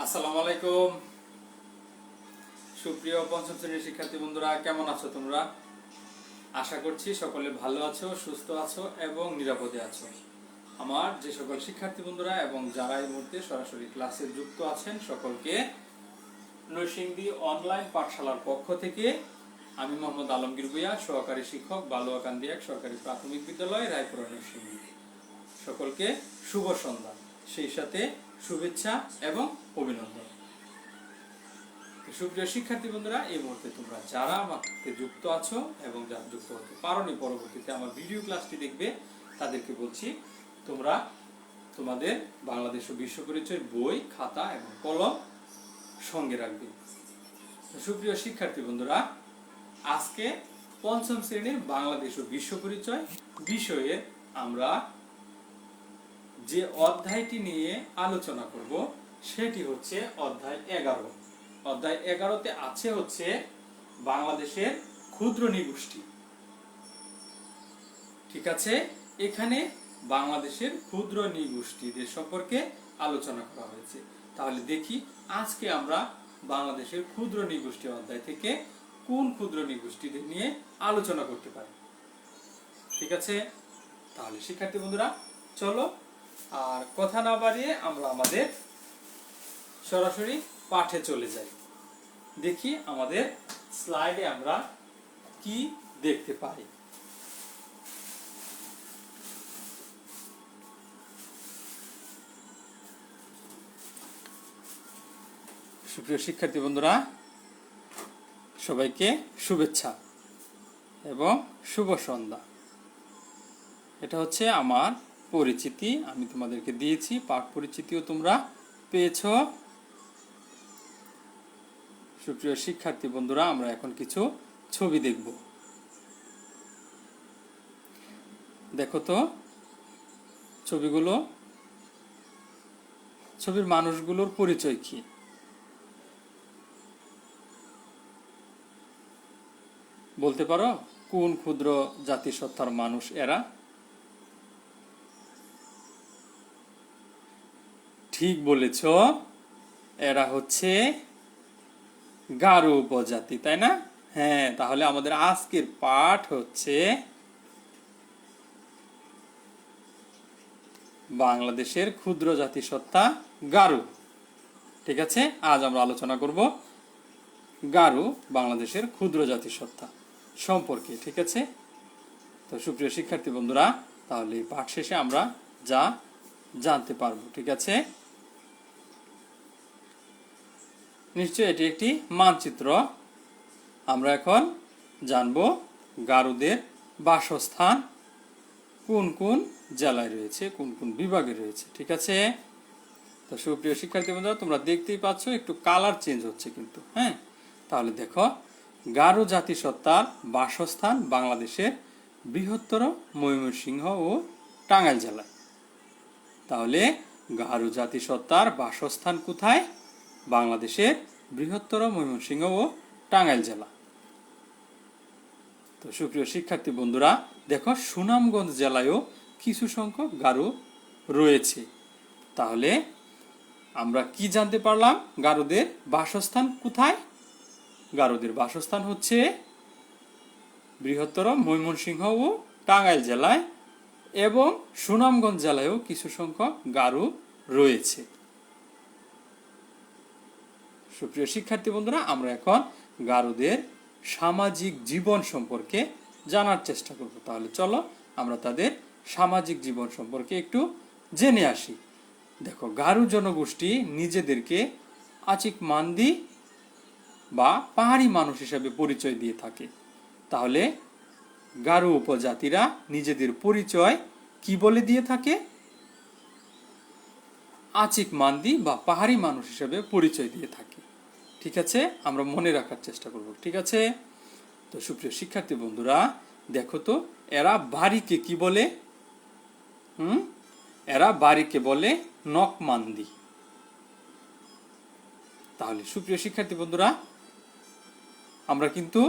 আসসালামু আলাইকুম। সুপ্রিয় পঞ্চম শ্রেণির শিক্ষার্থী বন্ধুরা, কেমন আছো তোমরা? আশা করছি সকলে ভালো আছো, সুস্থ আছো এবং নিরাপদে আছো। আমার যে সকল শিক্ষার্থী বন্ধুরা এবং যারা এই মুহূর্তে সরাসরি ক্লাসে যুক্ত আছেন, সকলকে নৈসিংদী অনলাইন পাঠশালার পক্ষ থেকে আমি মোহাম্মদ আলমগীর ভুইয়া, সহকারী শিক্ষক, বালুয়াকান্দি এক সরকারি প্রাথমিক বিদ্যালয়, রায়পুরা নৈসিংদী সকলকে শুভ সন্ধ্যা। সেই সাথে শুভেচ্ছা এবং অভিনন্দন। সুপ্রিয় শিক্ষার্থী বন্ধুরা, এই মুহূর্তে তোমরা যারা সাথে যুক্ত আছো এবং যারা যুক্ত হতে পারোনি, পরবর্তীতে আমার ভিডিও ক্লাসটি দেখবে, তাদেরকে বলছি, তোমরা তোমাদের বাংলাদেশ ও বিশ্ব পরিচয় বই, খাতা এবং কলম সঙ্গে রাখবে। সুপ্রিয় শিক্ষার্থী বন্ধুরা, আজকে পঞ্চম শ্রেণির বাংলাদেশ ও বিশ্ব পরিচয় বিষয়ে আমরা যে অধ্যায়টি নিয়ে আলোচনা করব, সেটি হচ্ছে অধ্যায় এগারো। অধ্যায় এগারোতে আছে হচ্ছে বাংলাদেশের ক্ষুদ্র নিগোষ্ঠী। ঠিক আছে? এখানে বাংলাদেশের ক্ষুদ্র নিগোষ্ঠীদের সম্পর্কে আলোচনা করা হয়েছে। তাহলে দেখি আজকে আমরা বাংলাদেশের ক্ষুদ্র নিগোষ্ঠী অধ্যায় থেকে কোন ক্ষুদ্র নিগোষ্ঠীদের নিয়ে আলোচনা করতে পারি। ঠিক আছে? তাহলে শিক্ষার্থী বন্ধুরা, চলো আর কথা না বাড়িয়ে আমরা আমাদের সরাসরি পাঠে চলে যাই। দেখি আমাদের স্লাইডে আমরা কি দেখতে পাই সুপ্রিয় শিক্ষার্থী বন্ধুরা, সবাইকে শুভেচ্ছা এবং শুভ সন্ধ্যা। এটা হচ্ছে আমার পরিচিতি আমি তোমাদেরকে দিয়েছি পাঠ পরিচিতিও তোমরা পেয়েছ। সুপ্রিয় শিক্ষার্থী বন্ধুরা, আমরা এখন কিছু ছবি দেখব। দেখো তো, ছবিগুলো, ছবির মানুষগুলোর পরিচয় কি? বলতে পারো, কোন ক্ষুদ্র জাতিসত্তার মানুষ এরা? ঠিক বলেছ। এরা হচ্ছে গারো উপজাতি, তাই না? হ্যাঁ তাহলে আমাদের আজকের পাঠ হচ্ছে বাংলাদেশের ক্ষুদ্র জাতিসত্তা গারু। ঠিক আছে? আজ আমরা আলোচনা করব গারু, বাংলাদেশের ক্ষুদ্র জাতিসত্তা সম্পর্কে, ঠিক আছে? তো সুপ্রিয় শিক্ষার্থী বন্ধুরা, তাহলে পাঠ শেষে আমরা যা জানতে পারব, ঠিক আছে? নিশ্চয় এটি একটি মানচিত্র। আমরা এখন জানব গারুদের বাসস্থান কোন কোন জেলায় রয়েছে, কোন কোন বিভাগে রয়েছে, ঠিক আছে? তো সুপ্রিয় শিক্ষার্থী বন্ধুরা, তোমরা দেখতেই পাচ্ছ একটু কালার চেঞ্জ হচ্ছে কিন্তু হ্যাঁ? তাহলে দেখো, গারো জাতিসত্তার বাসস্থান বাংলাদেশের বৃহত্তর ময়মনসিংহ ও টাঙ্গাইল জেলায়। তাহলে গারো জাতিসত্তার বাসস্থান কোথায়? বাংলাদেশের বৃহত্তর ময়মনসিংহ ও টাঙ্গাইল জেলা। তো সুপ্রিয় শিক্ষার্থী বন্ধুরা, দেখো সুনামগঞ্জ জেলায়ও কিছু সংখ্যক গারো রয়েছে। তাহলে আমরা কি জানতে পারলাম? গারোদের বাসস্থান কোথায়? গারোদের বাসস্থান হচ্ছে বৃহত্তর ময়মনসিংহ ও টাঙ্গাইল জেলায় এবং সুনামগঞ্জ জেলায়ও কিছু সংখ্যক গারো রয়েছে। সুপ্রিয় শিক্ষার্থী বন্ধুরা, আমরা এখন গারোদের সামাজিক জীবন সম্পর্কে জানার চেষ্টা করব। তাহলে চলো আমরা তাদের সামাজিক জীবন সম্পর্কে একটু জেনে আসি। দেখো, গারু জনগোষ্ঠী নিজেদেরকে আচিক মান্দি বা পাহাড়ি মানুষ হিসাবে পরিচয় দিয়ে থাকে। তাহলে গারো উপজাতিরা নিজেদের পরিচয় কি বলে দিয়ে থাকে? আচিক মান্দি বা পাহাড়ি মানুষ হিসেবে পরিচয় দিয়ে থাকে। ঠিক আছে? আমরা মনে রাখার চেষ্টা করব, ঠিক আছে? তো সুপ্রিয় শিক্ষার্থী বন্ধুরা, দেখো তো, এরা বাড়িকে কি বলে? হুম? এরা বাড়িকে বলে নকমান্দি তাহলে সুপ্রিয় শিক্ষার্থী বন্ধুরা, আমরা কিন্তু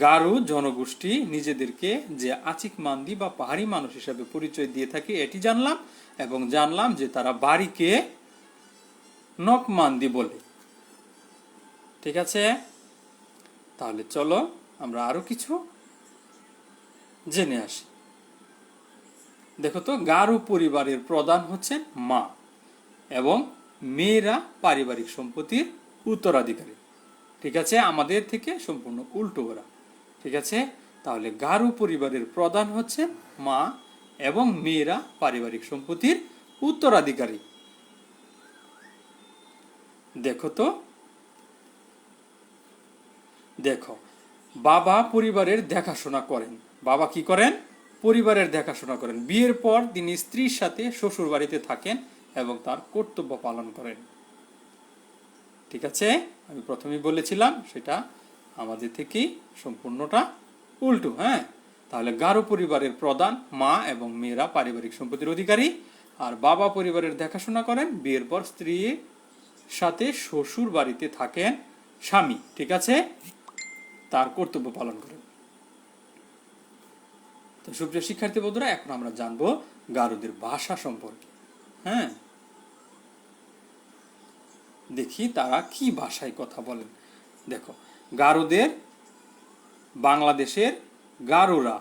গারো জনগোষ্ঠী নিজেদেরকে যে আচিক মান্দি বা পাহাড়ি মানুষ হিসাবে পরিচয় দিয়ে থাকে, এটি জানলাম এবং জানলাম যে তারা বাড়িকে নকমান্দি বলে। ঠিক আছে? তাহলে চলো আমরা আরও কিছু জেনে আসি। দেখো তো, গারু পরিবারের প্রধান হচ্ছেন মা এবং মেয়েরা পারিবারিক সম্পত্তির উত্তরাধিকারী। ঠিক আছে? আমাদের থেকে সম্পূর্ণ উল্টো ওরা। ঠিক আছে? তাহলে গারো পরিবারের প্রধান হচ্ছেন মা এবং মেয়েরা পারিবারিক সম্পত্তির উত্তরাধিকারী। দেখো তো। দেখো, বাবা পরিবারের দেখাশোনা করেন। বাবা কি করেন? পরিবারের দেখাশোনা করেন। বিয়ের পর তিনি স্ত্রীর সাথে শ্বশুর বাড়িতে থাকেন এবং তার কর্তব্য পালন করেন। ঠিক আছে? আমি প্রথমেই বলেছিলাম, সেটা আমাদের থেকেই সম্পূর্ণটা উল্টো হ্যাঁ? তাহলে গারো পরিবারের প্রধান মা এবং মেয়েরা পারিবারিক সম্পত্তির অধিকারী। আর বাবা পরিবারের দেখাশোনা করেন, বিয়ের পর স্ত্রীর সাথে শ্বশুর বাড়িতে থাকেন স্বামী, ঠিক আছে? তার কর্তব্য পালন করেন। তো সুপ্রিয় শিক্ষার্থী বন্ধুরা, এখন আমরা জানব গারুদের ভাষা সম্পর্কে হ্যাঁ? দেখি তারা কি ভাষায় কথা বলেন। দেখো, গারুদের, বাংলাদেশের গারুরা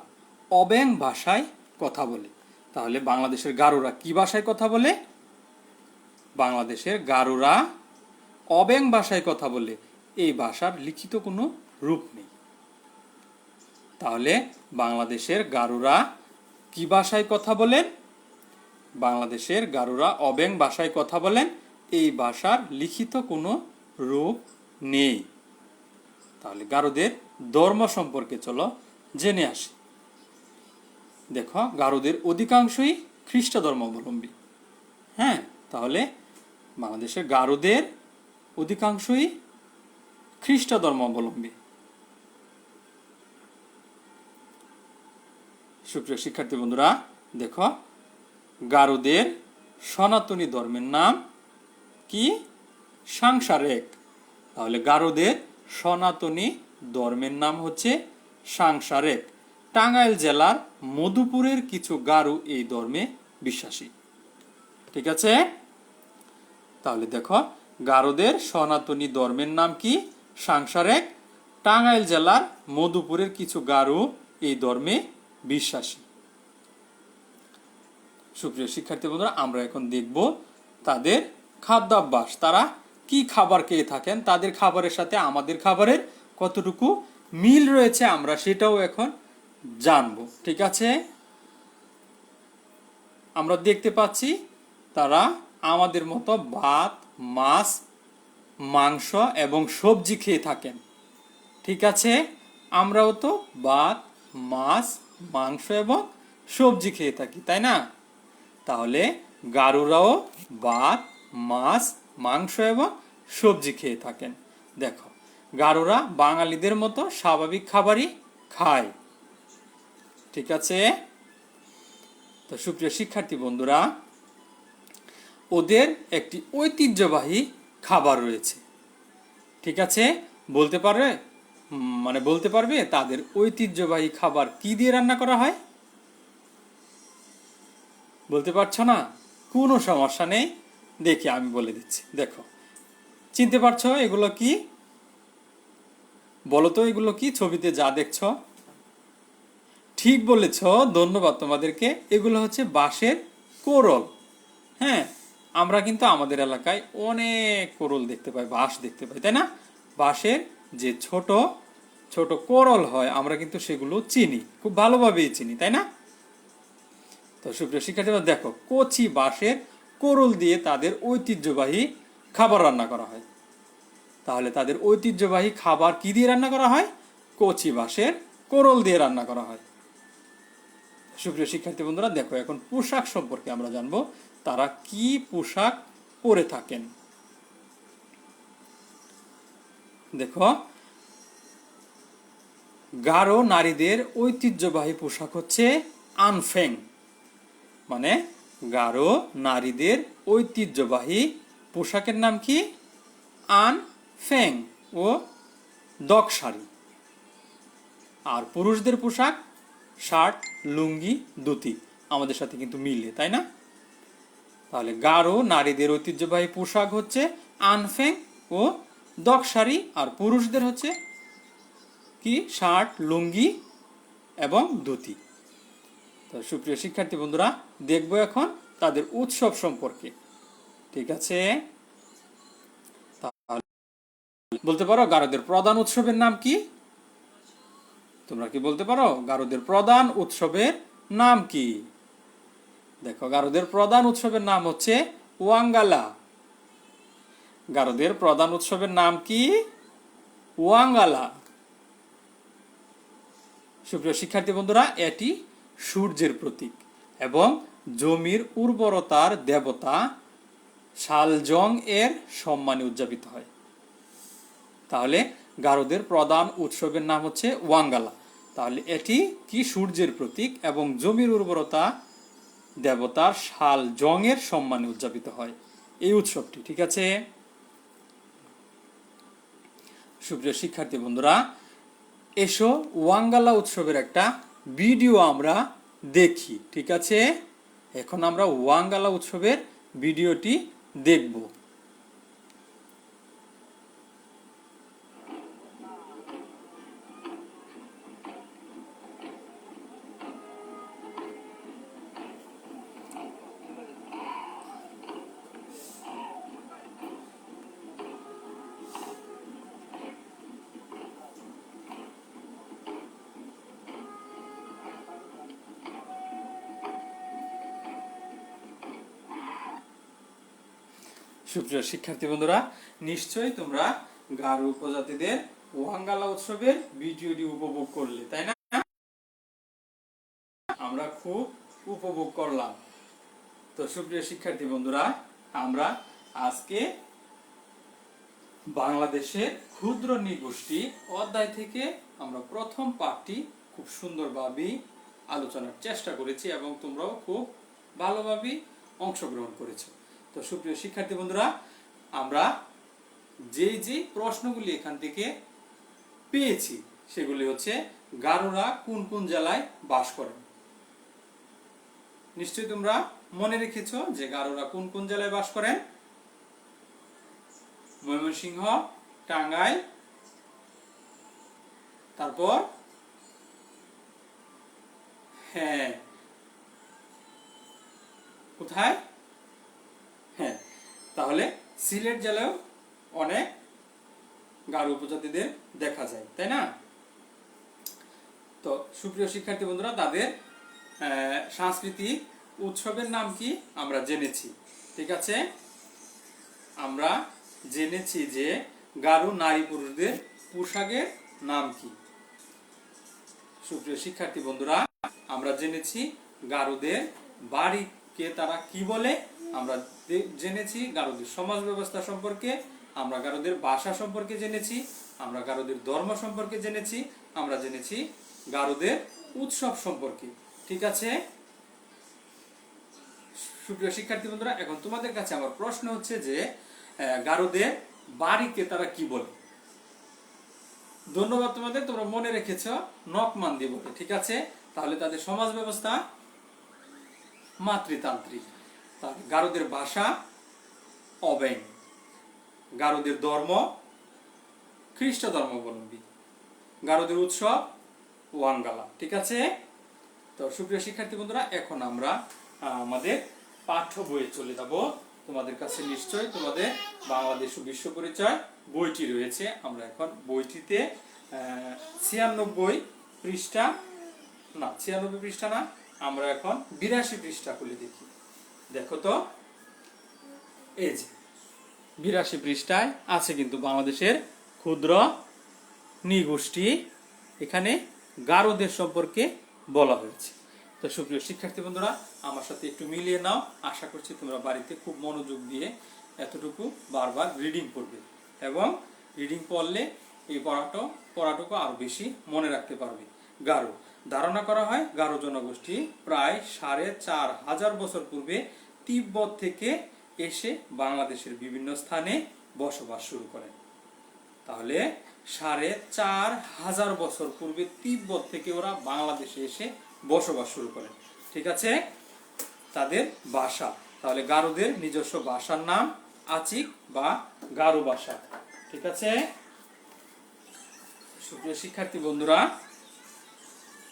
অব্যাং ভাষায় কথা বলে। তাহলে বাংলাদেশের গারুরা কি ভাষায় কথা বলে? বাংলাদেশের গারুরা অব্যাং ভাষায় কথা বলে। এই ভাষার লিখিত কোনো রূপ নেই। তাহলে বাংলাদেশের গারুরা কি ভাষায় কথা বলেন? বাংলাদেশের গারুরা অব্যাং ভাষায় কথা বলেন। এই ভাষার লিখিত কোনো রূপ নেই। তাহলে গারুদের ধর্ম সম্পর্কে চলো জেনে আসি। দেখো, গারুদের অধিকাংশই খ্রিস্ট ধর্মাবলম্বী হ্যাঁ তাহলে বাংলাদেশের গারুদের অধিকাংশই খ্রিস্ট ধর্মাবলম্বী সুপ্রিয় শিক্ষার্থী বন্ধুরা, দেখো, গারুদের সনাতনী ধর্মের নাম কি? সাংসারেক। তাহলে গারুদের সনাতনী ধর্মের নাম হচ্ছে সাংসারেক। টাঙ্গাইল জেলার মধুপুরের কিছু গারু এই ধর্মে বিশ্বাসী। ঠিক আছে? তাহলে দেখো, গারোদের সনাতনী ধর্মের নাম কি? সাংসারেক টাঙ্গাইল জেলার মধুপুরের কিছু গারু এই ধর্মে বিশ্বাসী। সুপ্রিয় শিক্ষার্থী বন্ধুরা, আমরা এখন দেখব তাদের খাদ্যাভ্যাস। তারা কি খাবার খেয়ে থাকেন? তাদের খাবারের সাথে আমাদের খাবারের কতটুকু মিল রয়েছে আমরা সেটাও এখন জানব। ঠিক আছে? আমরা দেখতে পাচ্ছি তারা আমাদের মতো ভাত, মাছ, মাংস এবং সবজি খেয়ে থাকেন। ঠিক আছে? আমরাও তো ভাত, মাছ, মাংস এবং সবজি খেয়ে থাকি, তাই না? তাহলে গারুরাও ভাত, মাছ, মাংস এবং সবজি খেয়ে থাকেন। দেখো, গারুরা বাঙালিদের মতো স্বাভাবিক খাবারই খায়। ঠিক আছে? তো সুপ্রিয় শিক্ষার্থী বন্ধুরা ওদের একটি ঐতিহ্যবাহী খাবার রয়েছে। ঠিক আছে? বলতে পারবে? মানে বলতে পারবে তাদের ঐতিহ্যবাহী খাবার কি দিয়ে রান্না করা হয়? বলতে পারছ না? কোনো সমস্যা নেই। দেখি আমি বলে দিচ্ছি। দেখো। চিনতে পারছ এগুলো কি? বলো তো এগুলো কি? ছবিতে যা দেখছ। ঠিক বলেছ। ধন্যবাদ তোমাদেরকে। এগুলো হচ্ছে বাঁশের কোরল। হ্যাঁ? আমরা কিন্তু আমাদের এলাকায় অনেক কোরল দেখতে পাই, বাঁশ দেখতে পাই, তাই না? বাঁশের যে ছোট ছোট কোরল হয়, আমরা কিন্তু সেগুলো চিনি, খুব ভালোভাবেই চিনি, তাই না? তো সুপ্রিয় শিক্ষার্থীরা, দেখো, কচি বাঁশের কোরল দিয়ে তাদের ঐতিহ্যবাহী খাবার রান্না করা হয়। তাহলে তাদের ঐতিহ্যবাহী খাবার কি দিয়ে রান্না করা হয়? কচি বাঁশের কোরল দিয়ে রান্না করা হয়। সুপ্রিয় শিক্ষার্থী বন্ধুরা, দেখো এখন পোশাক সম্পর্কে আমরা জানব, তারা কি পোশাক পরে থাকেন? দেখো গারো নারীদের ঐতিহ্যবাহী পোশাক হচ্ছে আনফেং মানে গারো নারীদের ঐতিহ্যবাহী পোশাকের নাম কি? আন ফেং ও দক শাড়ি। আর পুরুষদের পোশাক? শার্ট লুঙ্গি, ধুতি। আমাদের সাথে কিন্তু মিলে তাই না? তাহলে গাঢ়, নারীদের ঐতিহ্যবাহী পোশাক হচ্ছে আনফেং ও দকশারি আর পুরুষদের হচ্ছে কি? শার্ট লুঙ্গি এবং ধুতি। তো সুপ্রিয় শিক্ষার্থী বন্ধুরা, দেখব এখন তাদের উৎসব সম্পর্কে। ঠিক আছে? বলতে পারো, গারোদের প্রধান উৎসবের নাম কি? তোমরা কি বলতে পারো? গারোদের প্রধান উৎসবের নাম কি? দেখো, গারোদের প্রধান উৎসবের নাম হচ্ছে ওয়াঙ্গালা। গারোদের প্রধান উৎসবের নাম কি? ওয়াঙ্গালা। সুপ্রিয় শিক্ষার্থী বন্ধুরা, এটি সূর্যের প্রতীক এবং জমির উর্বরতার দেবতা শালজং এর সম্মানে উদযাপিত হয়। তাহলে গারোদের প্রধান উৎসবের নাম হচ্ছে ওয়াঙ্গালা। তাহলে এটি কি সূর্যের প্রতীক এবং জমির উর্বরতা দেবতার শাল জংয়ের সম্মানে উদযাপিত হয়? এই উৎসবটি, ঠিক আছে? সুপ্রিয় শিক্ষার্থী বন্ধুরা, এসো ওয়াঙ্গালা উৎসবের একটা ভিডিও আমরা দেখি, ঠিক আছে? এখন আমরা ওয়াঙ্গালা উৎসবের ভিডিওটি দেখব। সুপ্রিয় শিক্ষার্থী বন্ধুরা, নিশ্চয়ই তোমরা গারো উপজাতিদের ওয়াঙ্গালা উৎসবের ভিডিওটি উপভোগ করলে, তাই না? আমরা খুব উপভোগ করলাম। তো সুপ্রিয় শিক্ষার্থী বন্ধুরা, আমরা আজকে বাংলাদেশের ক্ষুদ্র নৃগোষ্ঠী অধ্যায় থেকে আমরা প্রথম পাঠটি খুব সুন্দরভাবে আলোচনার চেষ্টা করেছি এবং তোমরাও খুব ভালোভাবে অংশগ্রহণ করেছ। তো সুপ্রিয় শিক্ষার্থী বন্ধুরা, আমরা যেই যে প্রশ্নগুলি এখান থেকে পেয়েছি, সেগুলি হচ্ছে গারোরা কোন কোন জেলায় বাস করেন নিশ্চয়ই তোমরা মনে রেখেছো যে গারোরা কোন কোন জেলায় বাস করেন ময়মনসিংহ, টাঙ্গাইল, তারপর হ্যাঁ কোথায়? হ্যাঁ তাহলে সিলেট জেলায়ও অনেক গারো উপজাতিদের দেখা যায়, তাই না? তো সুপ্রিয় শিক্ষার্থী বন্ধুরা, তাদের সাংস্কৃতিক উৎসবের নাম কি? আমরা জেনেছি, ঠিক আছে? আমরা জেনেছি যে গারু নারী পুরুষদের পোশাকের নাম কি? সুপ্রিয় শিক্ষার্থী বন্ধুরা, আমরা জেনেছি গারোদের বাড়িকে তারা কি বলে? আমরা জেনেছি গারোদের সমাজ ব্যবস্থা সম্পর্কে, আমরা গারোদের ভাষা সম্পর্কে জেনেছি, আমরা গারোদের ধর্ম সম্পর্কে জেনেছি, আমরা জেনেছি গারোদের উৎসব সম্পর্কে। ঠিক আছে? সুপ্রিয় শিক্ষার্থী বন্ধুরা, এখন তোমাদের কাছে আমার প্রশ্ন হচ্ছে যে গারোদের বাড়িকে তারা কি বলে? ধন্যবাদ তোমাদের, তোমরা মনে রেখেছ নকমান্দি বলে, ঠিক আছে? তাহলে তাদের সমাজ ব্যবস্থা মাতৃতান্ত্রিক। তার, গারোদের ভাষা অব্যাং গারোদের ধর্ম খ্রিস্ট ধর্মাবলম্বী। গারোদের উৎসব ওয়াঙ্গালা ঠিক আছে? তো সুপ্রিয় শিক্ষার্থী বন্ধুরা, এখন আমরা আমাদের পাঠ্য বইয়ে চলে যাব। তোমাদের কাছে নিশ্চয়ই তোমাদের বাংলাদেশ বিশ্ব পরিচয় বইটি রয়েছে। আমরা এখন বইটিতে ছিয়ানব্বই পৃষ্ঠা, না, ছিয়ানব্বই পৃষ্ঠা না, আমরা এখন বিরাশি পৃষ্ঠা খুলে দেখি। দেখো তো। এই যে, বিরাশি পৃষ্ঠায় আছে কিন্তু বাংলাদেশের ক্ষুদ্র নৃগোষ্ঠী। এখানে গারোদের সম্পর্কে বলা হয়েছে। তো সুপ্রিয় শিক্ষার্থী বন্ধুরা, আমার সাথে একটু মিলিয়ে নাও। আশা করছি তোমরা বাড়িতে খুব মনোযোগ দিয়ে এতটুকু বারবার রিডিং পড়বে এবং রিডিং পড়লে এই পড়াটো, পড়াটুকু আরও বেশি মনে রাখতে পারবে। গারো, ধারণা করা হয় গারো জনগোষ্ঠী প্রায় সাড়ে চার হাজার বছর পূর্বে তিব্বত থেকে এসে বাংলাদেশের বিভিন্ন স্থানে বসবাস শুরু করেন তাহলে সাড়ে চার হাজার বছর পূর্বে তিব্বত থেকে ওরা বাংলাদেশে এসে বসবাস শুরু করেন ঠিক আছে? তাদের ভাষা। তাহলে গারোদের নিজস্ব ভাষার নাম আচিক বা গারো ভাষা। ঠিক আছে? সুপ্রিয় শিক্ষার্থী বন্ধুরা,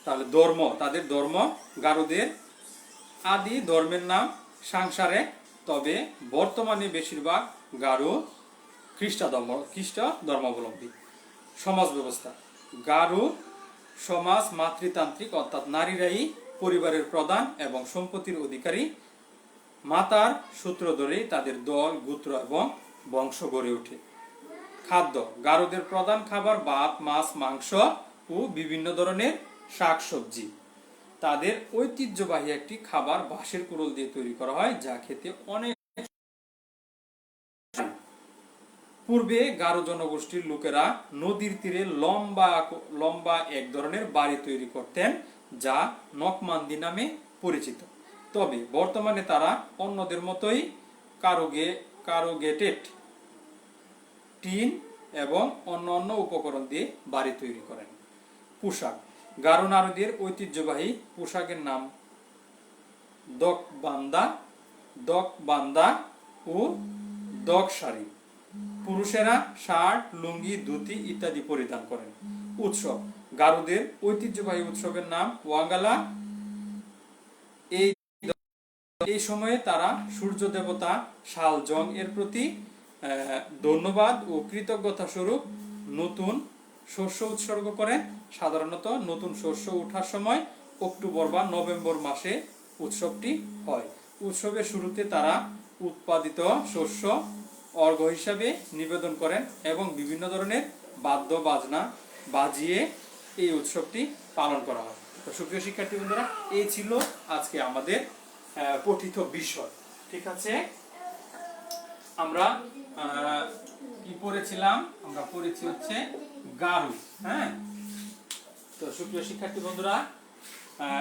তাহলে ধর্ম, তাদের ধর্ম গারোদের আদি ধর্মের নাম সংসারে, তবে বর্তমানে বেশিরভাগ গারো খ্রিস্ট ধর্ম খ্রিস্ট ধর্মাবলম্বী সমাজ ব্যবস্থা। গারো সমাজ মাতৃতান্ত্রিক, অর্থাৎ নারীরাই পরিবারের প্রধান এবং সম্পত্তির অধিকারী। মাতার সূত্র ধরেই তাদের দল, গোত্র এবং বংশ গড়ে ওঠে। খাদ্য। গারোদের প্রধান খাবার ভাত, মাছ, মাংস ও বিভিন্ন ধরনের শাকসবজি। তাদের ঐতিহ্যবাহী একটি খাবার বাঁশের কুড়োল দিয়ে তৈরি করা হয়, যা খেতে অনেক পূর্বে গারো জনগোষ্ঠীর লোকেরা নদীর তীরে লম্বা লম্বা এক ধরনের বাড়ি তৈরি করতেন, যা নকমান্দি নামে পরিচিত। তবে বর্তমানে তারা অন্যদের মতোই কারোগে কারোগেটেড টিন এবং অন্য অন্য উপকরণ দিয়ে বাড়ি তৈরি করেন। পোশাক গারো নারীদের ঐতিহ্যবাহী পোশাকের নাম দক বান্দা দক বান্দা ও দক শাড়ি। পুরুষেরা শার্ট, লুঙ্গি, ধুতি ইত্যাদি পরিধান করেন। উৎসব। গারোদের ঐতিহ্যবাহী উৎসবের নাম ওয়াঙ্গালা। এই এই সময়ে তারা সূর্য দেবতা শাল জং এর প্রতি ধন্যবাদ ও কৃতজ্ঞতা স্বরূপ নতুন শস্য উৎসর্গ করেন সাধারণত নতুন শস্য ওঠার সময় অক্টোবর বা নভেম্বর মাসে উৎসবটি হয়। উৎসবের শুরুতে তারা উৎপাদিত শস্য অর্ঘ হিসাবে নিবেদন করেন এবং বিভিন্ন ধরনের বাদ্য বাজনা বাজিয়ে এই উৎসবটি পালন করা হয়। তো সুপ্রিয় শিক্ষার্থী বন্ধুরা এই ছিল আজকে আমাদের পঠিত বিষয়। ঠিক আছে? আমরা কি পড়েছিলাম? আমরা পড়েছি হচ্ছে গারু হ্যাঁ? তো সুপ্রিয় শিক্ষার্থী বন্ধুরা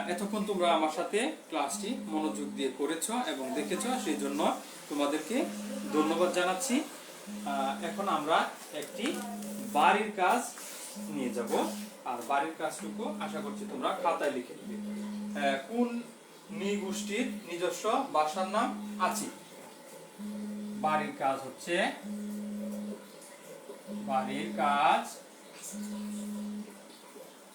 এতক্ষণ তোমরা আমার সাথে ক্লাসটি মনোযোগ দিয়ে করেছ এবং দেখেছ সেই জন্য তোমাদেরকে ধন্যবাদ জানাচ্ছি। এখন আমরা একটি বাড়ির কাজ নিয়ে যাব। আর বাড়ির কাজটুকু আশা করছি তোমরা খাতায় লিখে আহ, কোন নৃগোষ্ঠীর নিজস্ব বাসার নাম আছি? বাড়ির কাজ হচ্ছে বাড়ির কাজ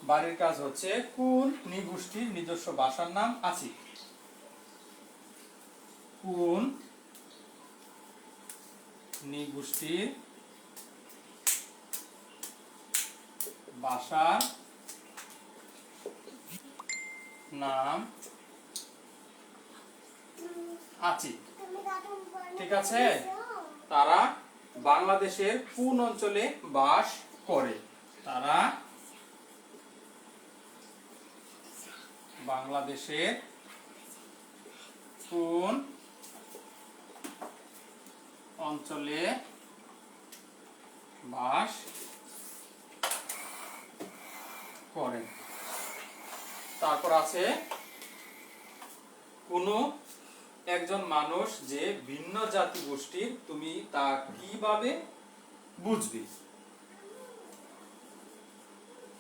বাড়ির কাজ হচ্ছে কোন নৃগোষ্ঠীর নিজস্ব ভাষার নাম আছে। কোন নৃগোষ্ঠীর ভাষার নাম আছে। ঠিক আছে? তারা বাংলাদেশের কোন অঞ্চলে বাস করে? তারা বাংলাদেশের কোন অঞ্চলে বাস করেন তারপর আছে কোনো একজন মানুষ যে ভিন্ন জাতি গোষ্ঠীর তুমি তা কীভাবে বুঝবে?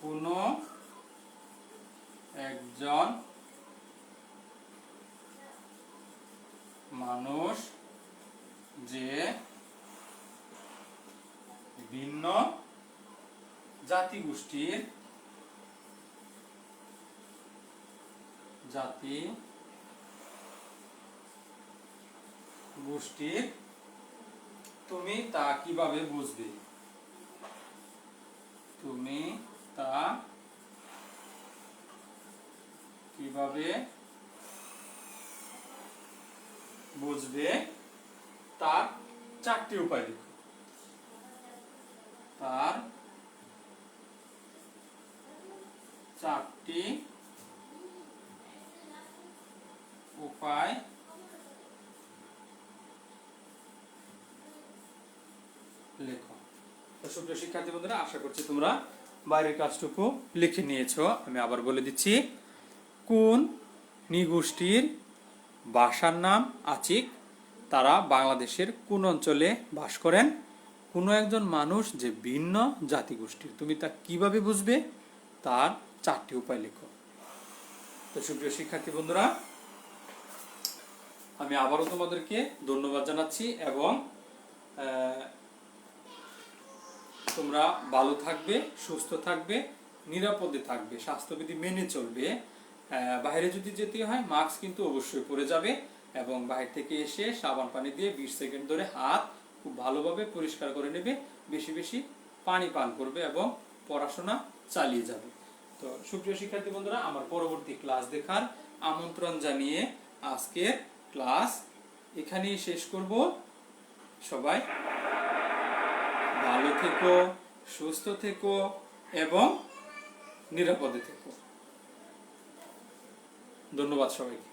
কোনো একজন মানুষ যে ভিন্ন জাতি গোষ্ঠীর জাতি গোষ্ঠীর তুমি তা কীভাবে বুঝবে? তুমি তা কীভাবে বুঝবে? তার চারটি উপায় লিখো তার চারটি উপায় লেখো। তো সুপ্রিয় শিক্ষার্থী বন্ধুরা, আশা করছি তোমরা বাইরের কাজটুকু লিখে নিয়েছো, আমি আবার বলে দিচ্ছি। কোন নৃগোষ্ঠীর ভাষার নাম আচিক? তারা বাংলাদেশের কোন অঞ্চলে বাস করেন? কোনো একজন মানুষ যে ভিন্ন জাতিগোষ্ঠীর? তুমি তা কীভাবে বুঝবে? তার চারটি উপায় লেখো। তো সুপ্রিয় শিক্ষার্থী বন্ধুরা, আমি আবারও তোমাদেরকে ধন্যবাদ জানাচ্ছি এবং তোমরা ভালো থাকবে, সুস্থ থাকবে, নিরাপদে থাকবে, স্বাস্থ্যবিধি মেনে চলবে। বাইরে যদি যেতে হয়, মাস্ক কিন্তু অবশ্যই পরে যাবে এবং বাইরে থেকে এসে সাবান পানি দিয়ে বিশ সেকেন্ড ধরে হাত খুব ভালোভাবে পরিষ্কার করে নেবে, বেশি বেশি পানি পান করবে এবং পড়াশোনা চালিয়ে যাবে। তো সুপ্রিয় শিক্ষার্থী বন্ধুরা, আমার পরবর্তী ক্লাস দেখার আমন্ত্রণ জানিয়ে আজকের ক্লাস এখানেই শেষ করব। সবাই ভালো থেকো সুস্থ থেকো এবং নিরাপদে থেকো। ধন্যবাদ সবাইকে।